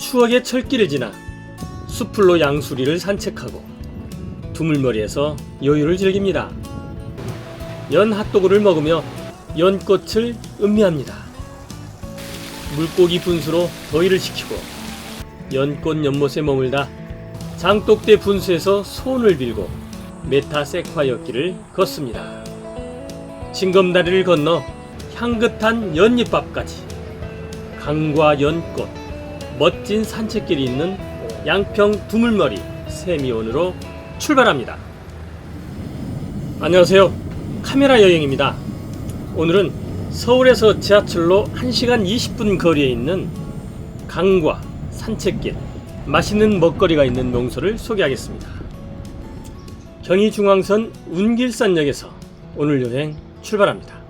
추억의 철길을 지나 숲풀로 양수리를 산책하고 두물머리에서 여유를 즐깁니다. 연 핫도그를 먹으며 연꽃을 음미합니다. 물고기 분수로 더위를 식히고 연꽃 연못에 머물다 장독대 분수에서 손을 빌고 메타 세콰이어길을 걷습니다. 징검다리를 건너 향긋한 연잎밥까지 강과 연꽃 멋진 산책길이 있는 양평 두물머리 세미온으로 출발합니다. 안녕하세요. 카메라 여행입니다. 오늘은 서울에서 지하철로 1시간 20분 거리에 있는 강과 산책길, 맛있는 먹거리가 있는 명소를 소개하겠습니다. 경의중앙선 운길산역에서 오늘 여행 출발합니다.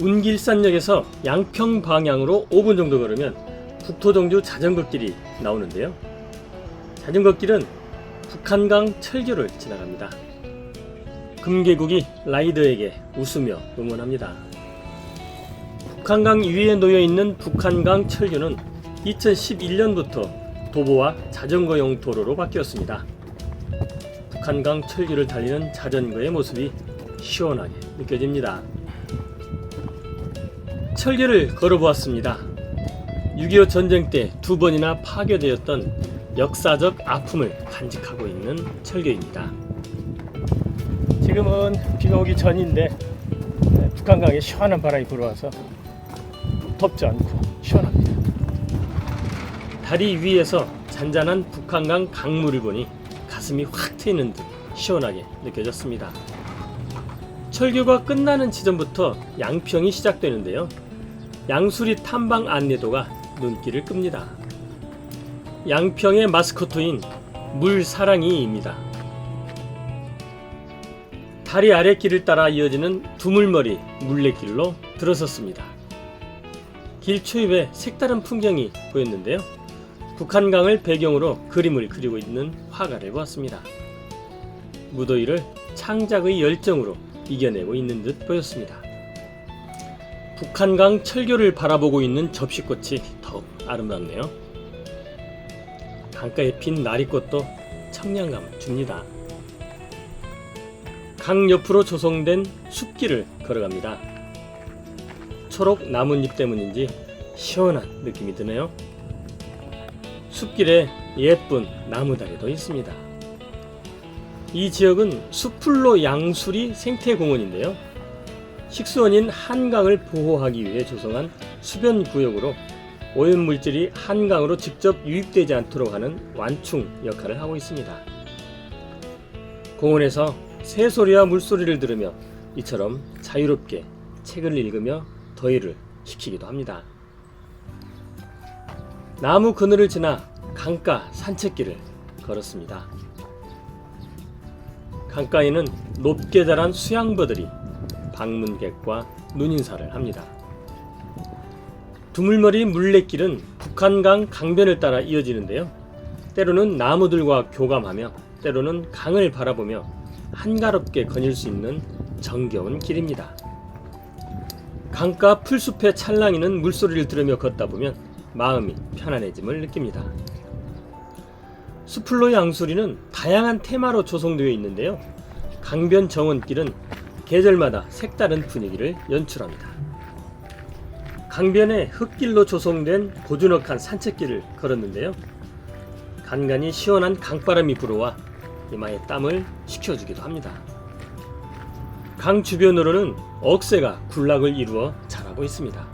운길산역에서 양평 방향으로 5분 정도 걸으면 북토정주 자전거길이 나오는데요. 자전거길은 북한강 철교를 지나갑니다. 금계국이 라이더에게 웃으며 응원합니다. 북한강 위에 놓여 있는 북한강 철교는 2011년부터 도보와 자전거 용 도로로 바뀌었습니다. 북한강 철교를 달리는 자전거의 모습이 시원하게 느껴집니다. 철교를 걸어보았습니다. 6.25 전쟁 때 두 번이나 파괴되었던 역사적 아픔을 간직하고 있는 철교입니다. 지금은 비가 오기 전인데 북한강에 시원한 바람이 불어와서 덥지 않고 시원합니다. 다리 위에서 잔잔한 북한강 강물을 보니 가슴이 확 트이는 듯 시원하게 느껴졌습니다. 철교가 끝나는 지점부터 양평이 시작되는데요. 양수리 탐방 안내도가 눈길을 끕니다. 양평의 마스코트인 물사랑이입니다. 다리 아래 길을 따라 이어지는 두물머리 물레길로 들어섰습니다. 길 초입에 색다른 풍경이 보였는데요. 북한강을 배경으로 그림을 그리고 있는 화가를 보았습니다. 무더위를 창작의 열정으로 이겨내고 있는 듯 보였습니다. 북한강 철교를 바라보고 있는 접시꽃이 더욱 아름답네요. 강가에 핀 나리꽃도 청량감을 줍니다. 강 옆으로 조성된 숲길을 걸어갑니다. 초록 나뭇잎 때문인지 시원한 느낌이 드네요. 숲길에 예쁜 나무다리도 있습니다. 이 지역은 숲풀로 양수리 생태공원인데요. 식수원인 한강을 보호하기 위해 조성한 수변 구역으로 오염 물질이 한강으로 직접 유입되지 않도록 하는 완충 역할을 하고 있습니다. 공원에서 새소리와 물소리를 들으며 이처럼 자유롭게 책을 읽으며 더위를 식히기도 합니다. 나무 그늘을 지나 강가 산책길을 걸었습니다. 강가에는 높게 자란 수양버들이 방문객과 눈인사를 합니다. 두물머리 물레길은 북한강 강변을 따라 이어지는데요. 때로는 나무들과 교감하며 때로는 강을 바라보며 한가롭게 거닐 수 있는 정겨운 길입니다. 강가 풀숲에 찰랑이는 물소리를 들으며 걷다 보면 마음이 편안해짐을 느낍니다. 수풀로 양수리는 다양한 테마로 조성되어 있는데요. 강변 정원길은 계절마다 색다른 분위기를 연출합니다. 강변에 흙길로 조성된 고즈넉한 산책길을 걸었는데요. 간간히 시원한 강바람이 불어와 이마에 땀을 식혀주기도 합니다. 강 주변으로는 억새가 군락을 이루어 자라고 있습니다.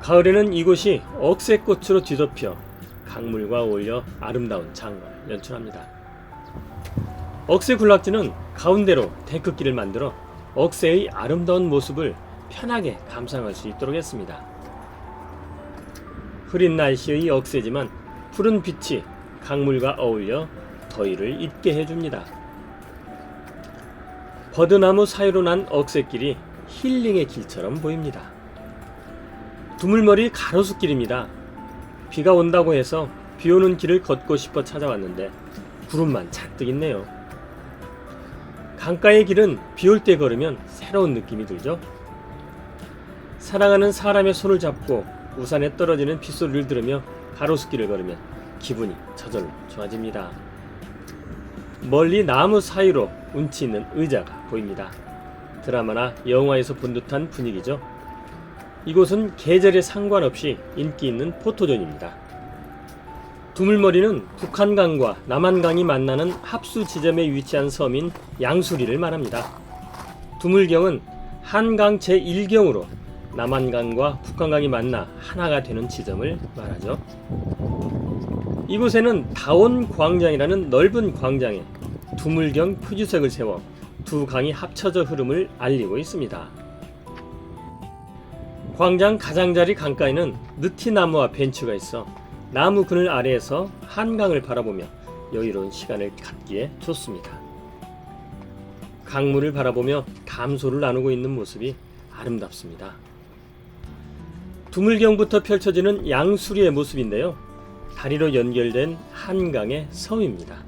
가을에는 이곳이 억새꽃으로 뒤덮여 강물과 어울려 아름다운 장관을 연출합니다. 억새 군락지는 가운데로 데크길을 만들어 억새의 아름다운 모습을 편하게 감상할 수 있도록 했습니다. 흐린 날씨의 억새지만 푸른 빛이 강물과 어울려 더위를 잊게 해줍니다. 버드나무 사이로 난 억새길이 힐링의 길처럼 보입니다. 두물머리 가로수길입니다. 비가 온다고 해서 비 오는 길을 걷고 싶어 찾아왔는데 구름만 잔뜩 있네요. 강가의 길은 비 올 때 걸으면 새로운 느낌이 들죠? 사랑하는 사람의 손을 잡고 우산에 떨어지는 빗소리를 들으며 가로수길을 걸으면 기분이 저절로 좋아집니다. 멀리 나무 사이로 운치 있는 의자가 보입니다. 드라마나 영화에서 본 듯한 분위기죠. 이곳은 계절에 상관없이 인기 있는 포토존입니다. 두물머리는 북한강과 남한강이 만나는 합수 지점에 위치한 섬인 양수리를 말합니다. 두물경은 한강 제1경으로 남한강과 북한강이 만나 하나가 되는 지점을 말하죠. 이곳에는 다온 광장이라는 넓은 광장에 두물경 표주색을 세워 두 강이 합쳐져 흐름을 알리고 있습니다. 광장 가장자리 강가에는 느티나무와 벤치가 있어 나무 그늘 아래에서 한강을 바라보며 여유로운 시간을 갖기에 좋습니다. 강물을 바라보며 담소를 나누고 있는 모습이 아름답습니다. 두물경부터 펼쳐지는 양수리의 모습인데요. 다리로 연결된 한강의 섬입니다.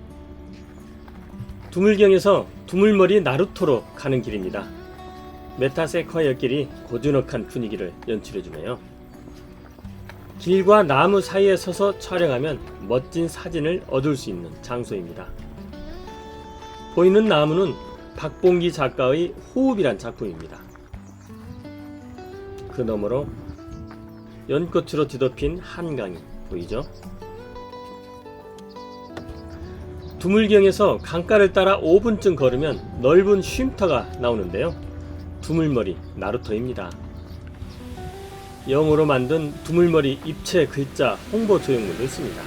두물경에서 두물머리 나루토로 가는 길입니다. 메타세콰이어 길이 고즈넉한 분위기를 연출해주네요. 길과 나무 사이에 서서 촬영하면 멋진 사진을 얻을 수 있는 장소입니다. 보이는 나무는 박봉기 작가의 호흡이란 작품입니다. 그 너머로 연꽃으로 뒤덮인 한강이 보이죠? 두물경에서 강가를 따라 5분쯤 걸으면 넓은 쉼터가 나오는데요. 두물머리 나루토입니다. 영어로 만든 두물머리 입체 글자 홍보 조형물도 있습니다.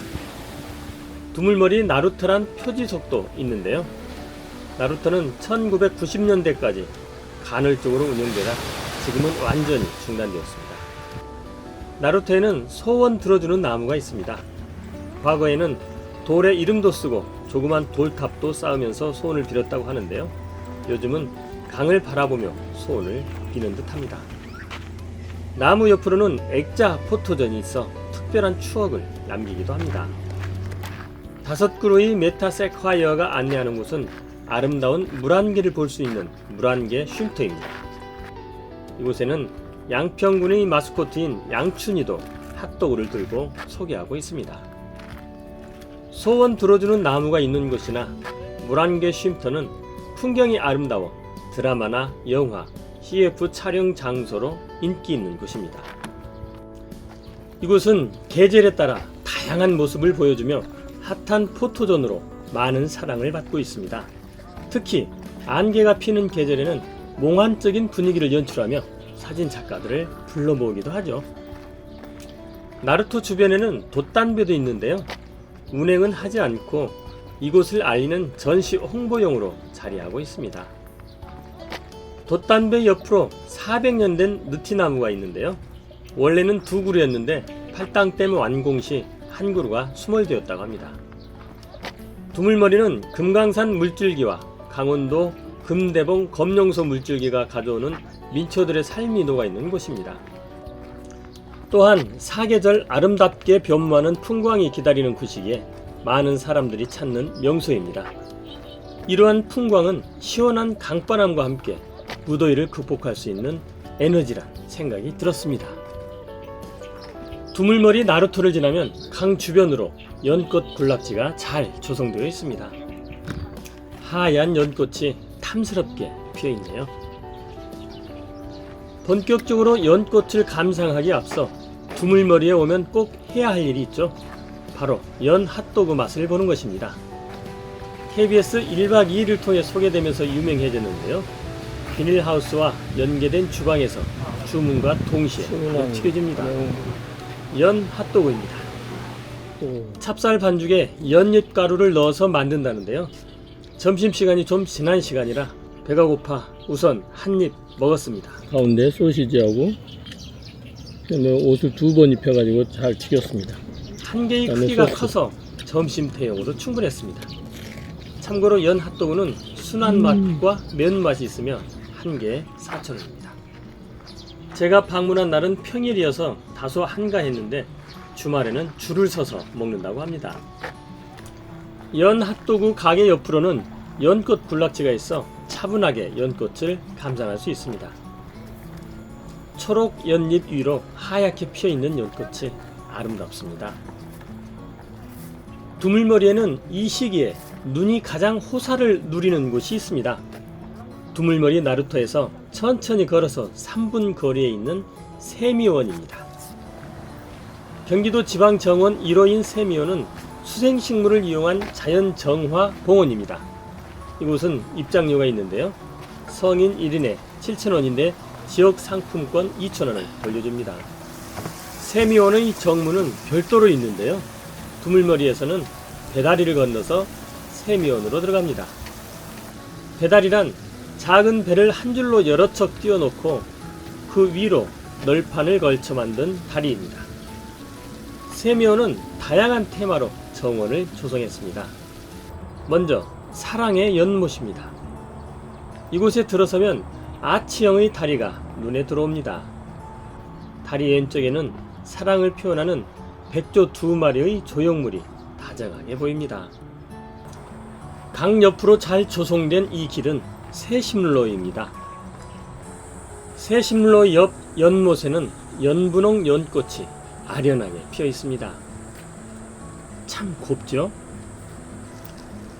두물머리 나루토란 표지석도 있는데요. 나루토는 1990년대까지 간헐적으로 운영되다 지금은 완전히 중단되었습니다. 나루토에는 소원 들어주는 나무가 있습니다. 과거에는 돌에 이름도 쓰고 조그만 돌탑도 쌓으면서 소원을 빌었다고 하는데요. 요즘은 강을 바라보며 소원을 비는 듯합니다. 나무 옆으로는 액자 포토전이 있어 특별한 추억을 남기기도 합니다. 다섯 그루의 메타세콰이어가 안내하는 곳은 아름다운 물안개를 볼 수 있는 물안개 쉼터입니다. 이곳에는 양평군의 마스코트인 양춘이도 핫도그를 들고 소개하고 있습니다. 소원 들어주는 나무가 있는 곳이나 물안개 쉼터는 풍경이 아름다워 드라마나 영화, CF 촬영 장소로 인기 있는 곳입니다. 이곳은 계절에 따라 다양한 모습을 보여주며 핫한 포토존으로 많은 사랑을 받고 있습니다. 특히 안개가 피는 계절에는 몽환적인 분위기를 연출하며 사진 작가들을 불러 모으기도 하죠. 나루토 주변에는 돛담배도 있는데요. 운행은 하지 않고 이곳을 알리는 전시 홍보용으로 자리하고 있습니다. 돛담배 옆으로 400년 된 느티나무가 있는데요. 원래는 두 그루였는데 팔당댐 완공 시 한 그루가 수몰되었다고 합니다. 두물머리는 금강산 물줄기와 강원도 금대봉 검룡소 물줄기가 가져오는 민초들의 삶이 녹아 있는 곳입니다. 또한 사계절 아름답게 변모하는 풍광이 기다리는 곳이기에 많은 사람들이 찾는 명소입니다. 이러한 풍광은 시원한 강바람과 함께 무더위를 극복할 수 있는 에너지란 생각이 들었습니다. 두물머리 나루토를 지나면 강 주변으로 연꽃 군락지가 잘 조성되어 있습니다. 하얀 연꽃이 탐스럽게 피어 있네요. 본격적으로 연꽃을 감상하기 앞서 두물머리에 오면 꼭 해야 할 일이 있죠. 바로 연 핫도그 맛을 보는 것입니다. KBS 1박 2일을 통해 소개되면서 유명해졌는데요. 비닐하우스와 연계된 주방에서 주문과 동시에 꼭 튀겨집니다. 연 핫도그입니다. 찹쌀 반죽에 연잎 가루를 넣어서 만든다는데요. 점심시간이 좀 지난 시간이라 배가 고파 우선 한 입 먹었습니다. 가운데 소시지하고 그다음에 옷을 두 번 입혀가지고 잘 튀겼습니다. 한 개의 크기가 소스. 커서 점심 대용으로 충분했습니다. 참고로 연 핫도그는 순한 음. 맛과 매운맛이 있으며 한 개에 4,000원입니다. 제가 방문한 날은 평일이어서 다소 한가했는데 주말에는 줄을 서서 먹는다고 합니다. 연 핫도그 가게 옆으로는 연꽃 군락지가 있어 차분하게 연꽃을 감상할 수 있습니다. 초록 연잎 위로 하얗게 피어 있는 연꽃이 아름답습니다. 두물머리에는 이 시기에 눈이 가장 호사를 누리는 곳이 있습니다. 두물머리 나루터에서 천천히 걸어서 3분 거리에 있는 세미원입니다. 경기도 지방정원 1호인 세미원은 수생식물을 이용한 자연정화 봉원입니다. 이곳은 입장료가 있는데요. 성인 1인에 7,000원인데 지역 상품권 2,000원을 돌려줍니다. 세미원의 정문은 별도로 있는데요. 두물머리에서는 배다리를 건너서 세미원으로 들어갑니다. 배다리란 작은 배를 한 줄로 여러 척 띄워놓고 그 위로 널판을 걸쳐 만든 다리입니다. 세미원은 다양한 테마로 정원을 조성했습니다. 먼저 사랑의 연못입니다. 이곳에 들어서면 아치형의 다리가 눈에 들어옵니다. 다리 왼쪽에는 사랑을 표현하는 백조 두 마리의 조형물이 다정하게 보입니다. 강 옆으로 잘 조성된 이 길은 세심로입니다. 세심로 옆 연못에는 연분홍 연꽃이 아련하게 피어 있습니다. 참 곱죠?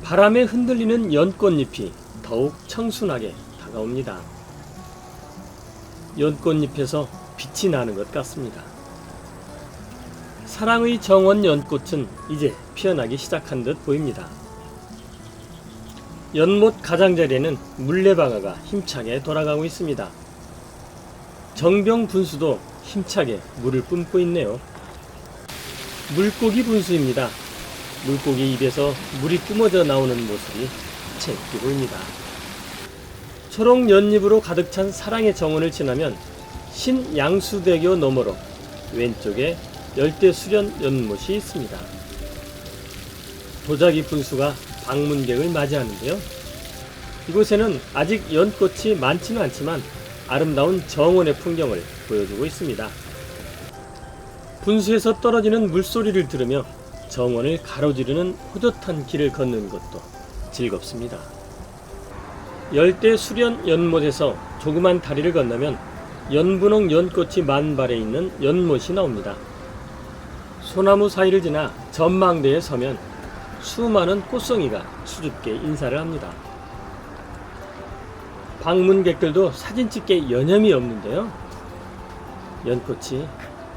바람에 흔들리는 연꽃잎이 더욱 청순하게 다가옵니다. 연꽃잎에서 빛이 나는 것 같습니다. 사랑의 정원 연꽃은 이제 피어나기 시작한 듯 보입니다. 연못 가장자리에는 물레방아가 힘차게 돌아가고 있습니다. 정병 분수도 힘차게 물을 뿜고 있네요. 물고기 분수입니다. 물고기 입에서 물이 뿜어져 나오는 모습이 재밌게 보입니다. 초록 연잎으로 가득 찬 사랑의 정원을 지나면 신양수대교 너머로 왼쪽에 열대 수련 연못이 있습니다. 도자기 분수가 방문객을 맞이하는데요. 이곳에는 아직 연꽃이 많지는 않지만 아름다운 정원의 풍경을 보여주고 있습니다. 분수에서 떨어지는 물소리를 들으며 정원을 가로지르는 호젓한 길을 걷는 것도 즐겁습니다. 열대 수련 연못에서 조그만 다리를 건너면 연분홍 연꽃이 만발해 있는 연못이 나옵니다. 소나무 사이를 지나 전망대에 서면 수많은 꽃송이가 수줍게 인사를 합니다. 방문객들도 사진 찍게 여념이 없는데요. 연꽃이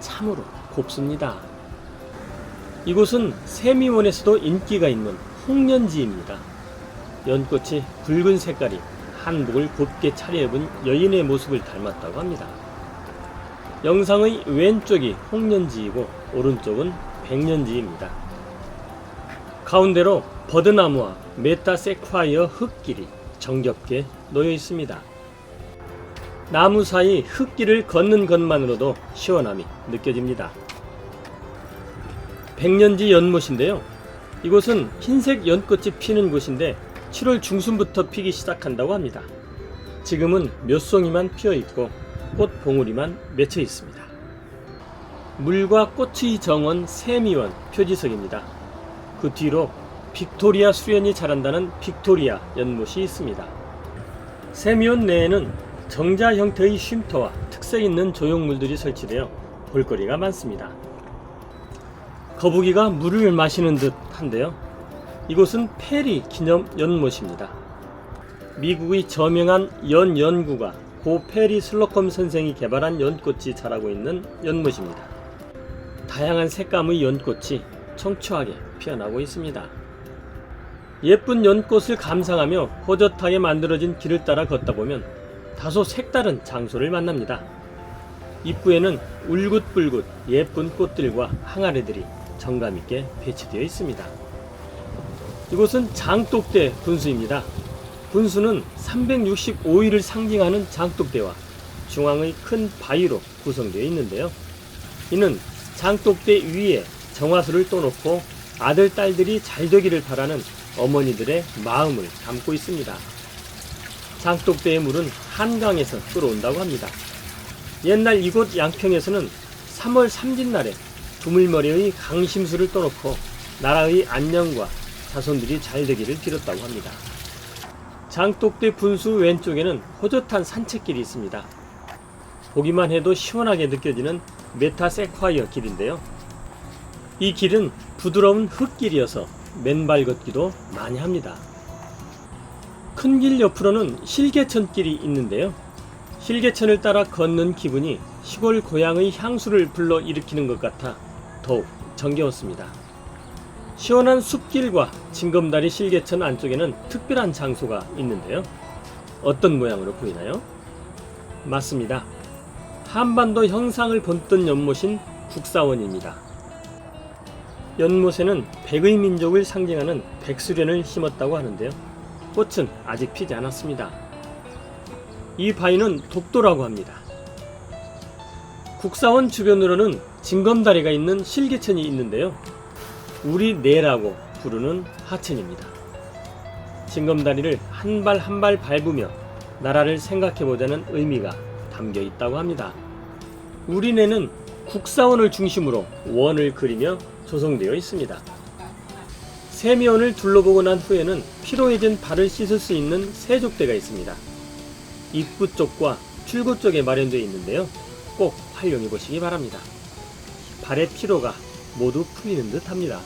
참으로 곱습니다. 이곳은 세미원에서도 인기가 있는 홍련지입니다. 연꽃이 붉은 색깔이 한복을 곱게 차려입은 여인의 모습을 닮았다고 합니다. 영상의 왼쪽이 홍련지이고 오른쪽은 백년지입니다. 가운데로 버드나무와 메타세콰이어 흙길이 정겹게 놓여 있습니다. 나무 사이 흙길을 걷는 것만으로도 시원함이 느껴집니다. 백년지 연못인데요. 이곳은 흰색 연꽃이 피는 곳인데 7월 중순부터 피기 시작한다고 합니다. 지금은 몇 송이만 피어 있고 꽃 봉우리만 맺혀 있습니다. 물과 꽃의 정원 세미원 표지석입니다. 그 뒤로 빅토리아 수련이 자란다는 빅토리아 연못이 있습니다. 세미원 내에는 정자 형태의 쉼터와 특색 있는 조형물들이 설치되어 볼거리가 많습니다. 거북이가 물을 마시는 듯 한데요. 이곳은 페리 기념 연못입니다. 미국의 저명한 연 연구가 고 페리 슬로컴 선생이 개발한 연꽃이 자라고 있는 연못입니다. 다양한 색감의 연꽃이 청초하게 피어나고 있습니다. 예쁜 연꽃을 감상하며 호젓하게 만들어진 길을 따라 걷다 보면 다소 색다른 장소를 만납니다. 입구에는 울긋불긋 예쁜 꽃들과 항아리들이 정감 있게 배치되어 있습니다. 이곳은 장독대 분수입니다. 분수는 365일을 상징하는 장독대와 중앙의 큰 바위로 구성되어 있는데요. 이는 장독대 위에 정화수를 떠놓고 아들, 딸들이 잘 되기를 바라는 어머니들의 마음을 담고 있습니다. 장독대의 물은 한강에서 끌어온다고 합니다. 옛날 이곳 양평에서는 3월 삼진날에 두물머리의 강심수를 떠놓고 나라의 안녕과 자손들이 잘 되기를 빌었다고 합니다. 장독대 분수 왼쪽에는 호젓한 산책길이 있습니다. 보기만 해도 시원하게 느껴지는 메타세콰이어 길인데요. 이 길은 부드러운 흙길이어서 맨발 걷기도 많이 합니다. 큰 길 옆으로는 실개천길이 있는데요. 실개천을 따라 걷는 기분이 시골 고향의 향수를 불러 일으키는 것 같아 더욱 정겨웠습니다. 시원한 숲길과 징검다리 실개천 안쪽에는 특별한 장소가 있는데요. 어떤 모양으로 보이나요? 맞습니다. 한반도 형상을 본뜬 연못인 국사원입니다. 연못에는 백의 민족을 상징하는 백수련을 심었다고 하는데요. 꽃은 아직 피지 않았습니다. 이 바위는 독도라고 합니다. 국사원 주변으로는 징검다리가 있는 실개천이 있는데요. 우리 내라고 부르는 하천입니다. 징검다리를 한 발 한 발 밟으며 나라를 생각해보자는 의미가 담겨 있다고 합니다. 우리내는 국사원을 중심으로 원을 그리며 조성되어 있습니다. 세미원을 둘러보고 난 후에는 피로해진 발을 씻을 수 있는 세족대가 있습니다. 입구 쪽과 출구 쪽에 마련되어 있는데요. 꼭 활용해 보시기 바랍니다. 발의 피로가 모두 풀리는 듯 합니다.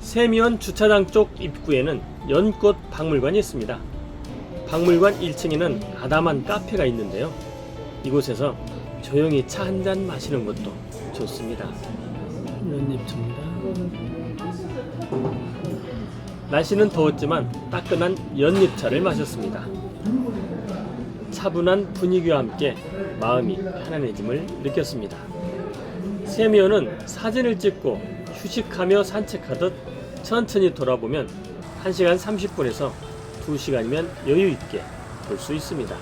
세미원 주차장 쪽 입구에는 연꽃 박물관이 있습니다. 박물관 1층에는 아담한 카페가 있는데요. 이곳에서 조용히 차 한 잔 마시는 것도 좋습니다. 연잎입니다. 날씨는 더웠지만 따끈한 연잎차를 마셨습니다. 차분한 분위기와 함께 마음이 편안해짐을 느꼈습니다. 세미어는 사진을 찍고 휴식하며 산책하듯 천천히 돌아보면 1시간 30분에서 2시간이면 여유 있게 볼 수 있습니다.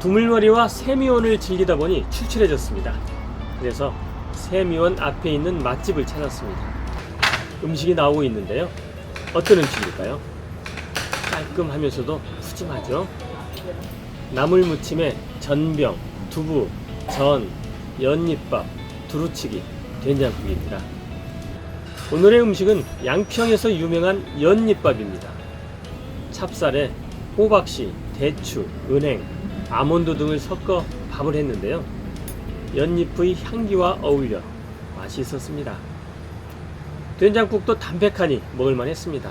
두물머리와 세미원을 즐기다 보니 출출해졌습니다. 그래서 세미원 앞에 있는 맛집을 찾았습니다. 음식이 나오고 있는데요. 어떤 음식일까요? 깔끔하면서도 푸짐하죠. 나물 무침에 전병, 두부, 전, 연잎밥, 두루치기, 된장국입니다. 오늘의 음식은 양평에서 유명한 연잎밥입니다. 찹쌀에 호박씨, 대추, 은행, 아몬드 등을 섞어 밥을 했는데요. 연잎의 향기와 어울려 맛이 있었습니다. 된장국도 담백하니 먹을만 했습니다.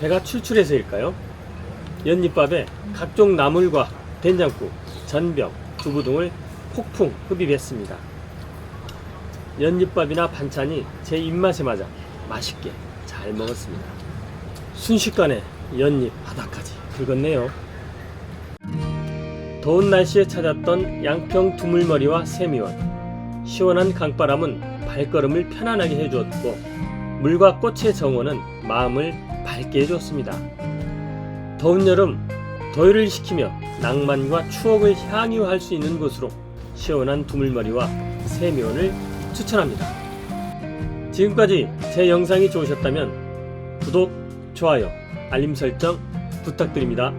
배가 출출해서일까요? 연잎밥에 각종 나물과 된장국, 전병, 두부 등을 폭풍 흡입했습니다. 연잎밥이나 반찬이 제 입맛에 맞아 맛있게 잘 먹었습니다. 순식간에 연잎 바닥까지 긁었네요. 더운 날씨에 찾았던 양평 두물머리와 세미원. 시원한 강바람은 발걸음을 편안하게 해주었고 물과 꽃의 정원은 마음을 밝게 해줬습니다. 더운 여름 더위를 식히며 낭만과 추억을 향유할 수 있는 곳으로 시원한 두물머리와 세미원을 추천합니다. 지금까지 제 영상이 좋으셨다면 구독, 좋아요, 알림 설정 부탁드립니다.